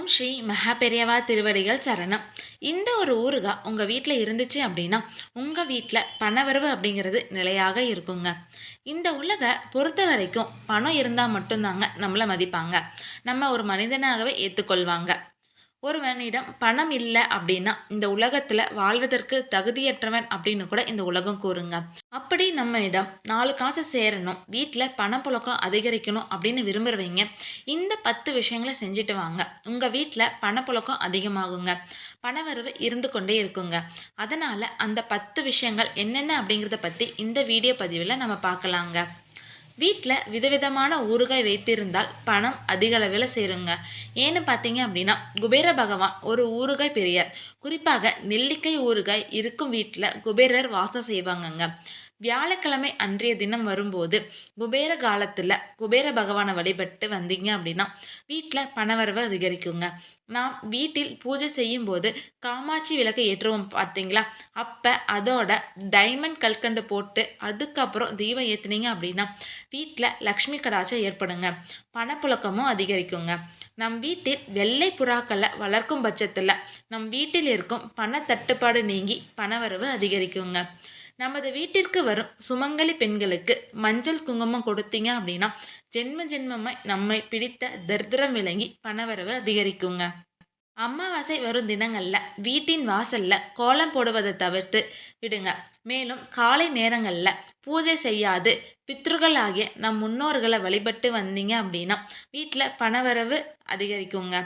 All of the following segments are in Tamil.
ஓம் ஸ்ரீ மகா பெரியவா திருவடிகள் சரணம். இந்த ஒரு ஊறுகாய் உங்கள் வீட்டில் இருந்துச்சு அப்படின்னா உங்கள் வீட்டில் பணவரவு அப்படிங்கிறது நிலையாக இருக்குங்க. இந்த உலக பொறுத்த வரைக்கும் பணம் இருந்தால் மட்டும்தாங்க நம்மளை மதிப்பாங்க. நம்ம ஒரு மனிதனாகவே ஏற்றுக்கொள்வாங்க ஒருவனிடம் பணம் இல்லை அப்படின்னா இந்த உலகத்தில் வாழ்வதற்கு தகுதியற்றவன் அப்படின்னு கூட இந்த உலகம் கூறுங்க. அப்படி நம்ம இடம் நாலு காசு சேரணும் வீட்டில் பணப்புழக்கம் அதிகரிக்கணும் அப்படின்னு விரும்புகிறவங்க இந்த பத்து விஷயங்களை செஞ்சுட்டு வாங்க. உங்கள் வீட்டில் பணப்புழக்கம் அதிகமாகுங்க. பணவரவு இருந்து கொண்டே இருக்குங்க. அதனால் அந்த பத்து விஷயங்கள் என்னென்ன அப்படிங்கிறத பற்றி இந்த வீடியோ பதிவில் நம்ம பார்க்கலாங்க. வீட்டில் விதவிதமான ஊறுகாய் வைத்திருந்தால் பணம் அதிக அளவில் சேருங்க. ஏன்னு பார்த்தீங்க அப்படின்னா குபேர பகவான் ஒரு ஊறுகாய் பெரியார். குறிப்பாக நெல்லிக்காய் ஊறுகாய் இருக்கும் வீட்டில் குபேரர் வாசம் செய்வாங்கங்க. வியாழக்கிழமை அன்றைய தினம் வரும்போது குபேர காலத்தில் குபேர பகவானை வழிபட்டு வந்தீங்க அப்படின்னா வீட்டில் பணவரவு அதிகரிக்குங்க. நாம் வீட்டில் பூஜை செய்யும் போது காமாட்சி விளக்கை ஏற்றுவோம் பார்த்தீங்களா? அப்போ அதோட டைமண்ட் கல்கண்டு போட்டு அதுக்கப்புறம் தீபம் ஏற்றுனீங்க அப்படின்னா வீட்டில் லக்ஷ்மி கடாச்சம் ஏற்படுங்க. பணப்புழக்கமும் அதிகரிக்குங்க. நம் வீட்டில் வெள்ளை புறாக்களை வளர்க்கும் பட்சத்தில் நம் வீட்டில் இருக்கும் பண தட்டுப்பாடு நீங்கி பணவரவு அதிகரிக்குங்க. நமது வீட்டிற்கு வரும் சுமங்கலி பெண்களுக்கு மஞ்சள் குங்குமம் கொடுத்தீங்க அப்படின்னா ஜென்ம ஜென்மமாய் நம்மை பிடித்த தரித்திரம் விளங்கி பணவரவு அதிகரிக்குங்க. அமாவாசை வரும் தினங்களில் வீட்டின் வாசலில் கோலம் போடுவதை தவிர்த்து விடுங்க. மேலும் காலை நேரங்களில் பூஜை செய்யாது பித்ருகள் ஆகிய நம் முன்னோர்களை வழிபட்டு வந்தீங்க அப்படின்னா வீட்டில் பணவரவு அதிகரிக்குங்க.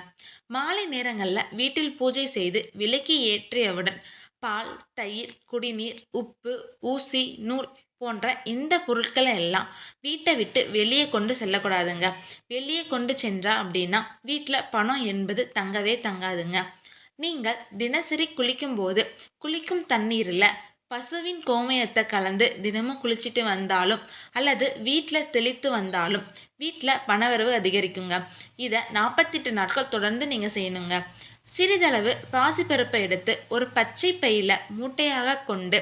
மாலை நேரங்களில் வீட்டில் பூஜை செய்து விலக்கி ஏற்றியவுடன் பால் தயிர் குடிநீர் உப்பு ஊசி நூல் போன்ற இந்த பொருட்களை எல்லாம் வீட்டை விட்டு வெளியே கொண்டு செல்லக்கூடாதுங்க. வெளியே கொண்டு சென்றா அப்படின்னா வீட்டில் பணம் என்பது தங்கவே தங்காதுங்க. நீங்கள் தினசரி குளிக்கும்போது குளிக்கும் தண்ணீரில் பசுவின் கோமயத்தை கலந்து தினமும் குளிச்சுட்டு வந்தாலும் அல்லது வீட்டில் தெளித்து வந்தாலும் வீட்டில் பணவரவு அதிகரிக்குங்க. இதை நாற்பத்தெட்டு நாட்கள் தொடர்ந்து நீங்கள் செய்யணுங்க. சிறிதளவு பாசிப்பருப்பை எடுத்து ஒரு பச்சை பையில் மூட்டையாக கொண்டு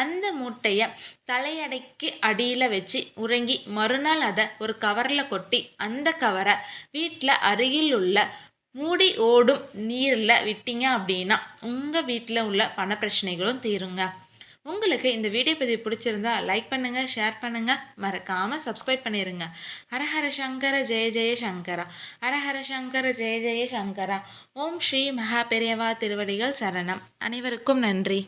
அந்த மூட்டையை தலையடைக்கு அடியில் வச்சு உறங்கி மறுநாள் அதை ஒரு கவரில் கொட்டி அந்த கவரை வீட்டில் அருகில் உள்ள மூடி ஓடும் நீரில் விட்டீங்க அப்படின்னா உங்கள் வீட்டில் உள்ள பண பிரச்சனைகளும் தீருங்க. உங்களுக்கு இந்த வீடியோ பதிவு பிடிச்சிருந்தா லைக் பண்ணுங்கள் ஷேர் பண்ணுங்கள் மறக்காமல் சப்ஸ்கிரைப் பண்ணிடுங்க ஹரஹர சங்கர ஜெய ஜெய சங்கரா. ஹரஹர சங்கர ஜெய ஜெய சங்கரா. ஓம் ஸ்ரீ மகா பெரியவா திருவடிகள் சரணம். அனைவருக்கும் நன்றி.